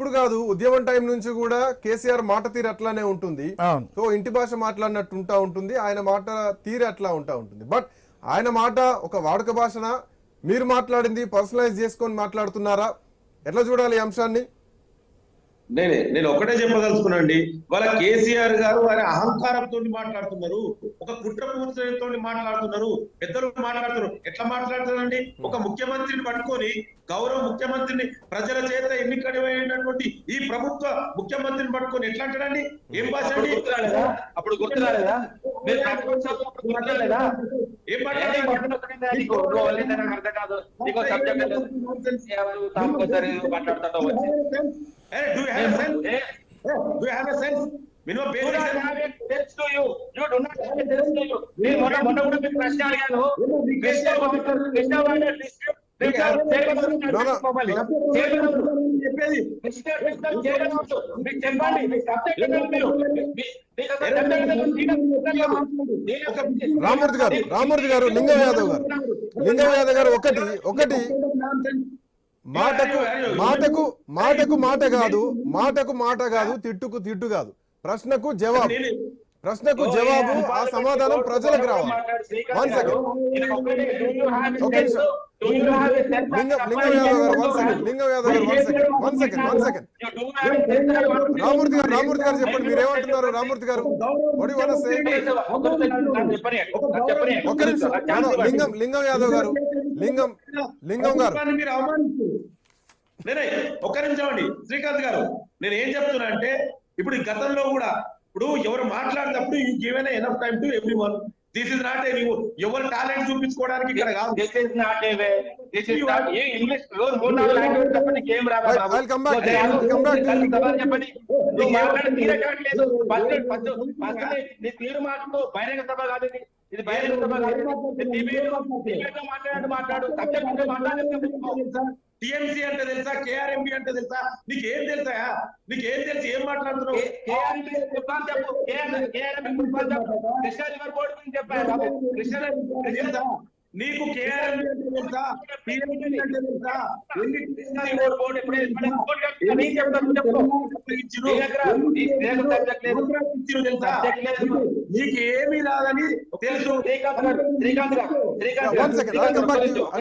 ఇప్పుడు కాదు ఉద్యమం టైం నుంచి కూడా కేసీఆర్ మాట తీరు అట్లానే ఉంటుంది. సో ఇంటి భాష మాట్లాడినట్టు ఉంటా ఉంటుంది ఆయన మాట తీరు అట్లా ఉంటా ఉంటుంది. బట్ ఆయన మాట ఒక వాడుక భాషన? మీరు మాట్లాడింది పర్సనలైజ్ చేసుకొని మాట్లాడుతున్నారా? ఎట్లా చూడాలి ఈ అంశాన్ని? నేనే నేను ఒకటే చెప్పదలుచుకున్నాండి వాళ్ళ కేసీఆర్ గారు వారి అహంకారంతో మాట్లాడుతున్నారు ఒక కుట్రపూరితంతో మాట్లాడుతున్నారు పెద్దలు మాట్లాడుతున్నారు ఎట్లా మాట్లాడుతున్నారండి ఒక ముఖ్యమంత్రిని పట్టుకొని గౌరవ ముఖ్యమంత్రిని ప్రజల చేత ఎన్నికడమైనటువంటి ఈ ప్రభుత్వ ముఖ్యమంత్రిని పట్టుకొని ఎట్లా అంటాడండి ఏం భాష అప్పుడు అండి గుర్తు రాలేదా అప్పుడు గుర్తు రాలేదా మీరు ప్రతిపక్షంలో అప్పుడు గుర్తు రాలేదా ఏం మాట్లాడాలి do you have a sense? Hey, do you have a sense? Minimum basic sense. తెలుసు to you. You do not have it తెలుసు to you. నేను మొన్న మొన్న కూడా మీకు ప్రశ్న అడిగాను కృష్ణ కృష్ణ వాటర్ డిస్ట్రిక్ట్ రామూర్తి గారు రామూర్తి గారు లింగం యాదవ్ గారు లింగం యాదవ్ గారు ఒకటి ఒకటి మాటకు మాటకు మాటకు మాట కాదు మాటకు మాట కాదు తిట్టుకు తిట్టు కాదు. ప్రశ్నకు జవాబు. ప్రశ్నకు జవాబు ఆ సమాధానం ప్రజలకు రావాలి. వన్ సెకండ్ ఒక నిమిషం. రామూర్తి గారు రామూర్తి గారు చెప్పండి మీరు ఏమంటున్నారు? రామూర్తి గారు ఒడి వన సే ఒక్క నిమిషం. లింగం లింగం యాదవ్ గారు. లింగం లింగం గారు. మీరు అవమానిస్తారు నేనే ఒక్క నిమిషం అండి. శ్రీకాంత్ గారు నేను ఏం చెప్తున్నా అంటే ఇప్పుడు ఈ గతంలో కూడా ఇప్పుడు ఎవరు మాట్లాడినప్పుడు you given enough time to everyone this is not a నువ్వు ఎవరు టాలెంట్ చూపించుకోవడానికి ఇక్కడ కాదు. This is not a way. This is not a English రోజు మూడు నాలుగు లాంగ్వేజ్ చెప్పండి ఏం రాదా back. కలిసి సభలు చెప్పండి. నువ్వు మాట్లాడే తీరే కావట్లేదు. ఫస్ట్ ఫస్ట్ ఫస్ట్ నీ- తీరు మాటలు బహిరంగ సభ కాదు ఇది టీవీలో టీవీలో మాట్లాడు. సబ్జెక్ట్ మాట్లాడే టిఎంసీ అంటే తెలుసా? కేఆర్ఎంబి అంటే తెలుసా? నీకు ఏం తెలుసా? నీకు ఏం తెలుసు? ఏం మాట్లాడుతున్నావు? KRMP KRMP Krishna river board గురించి కృష్ణా? నీకు కేఆర్ఎంబి అంటే తెలుసా? టిఎంసీ అంటే తెలుసా? ఎన్ని కృష్ణా రివర్ బోర్డు ఎప్పుడే నేను చెప్తాను చెప్పు. ఇచ్చిరు? నీకు ఏమీ రాదని తెలుసు. శ్రీకాంత్ శ్రీకాంత్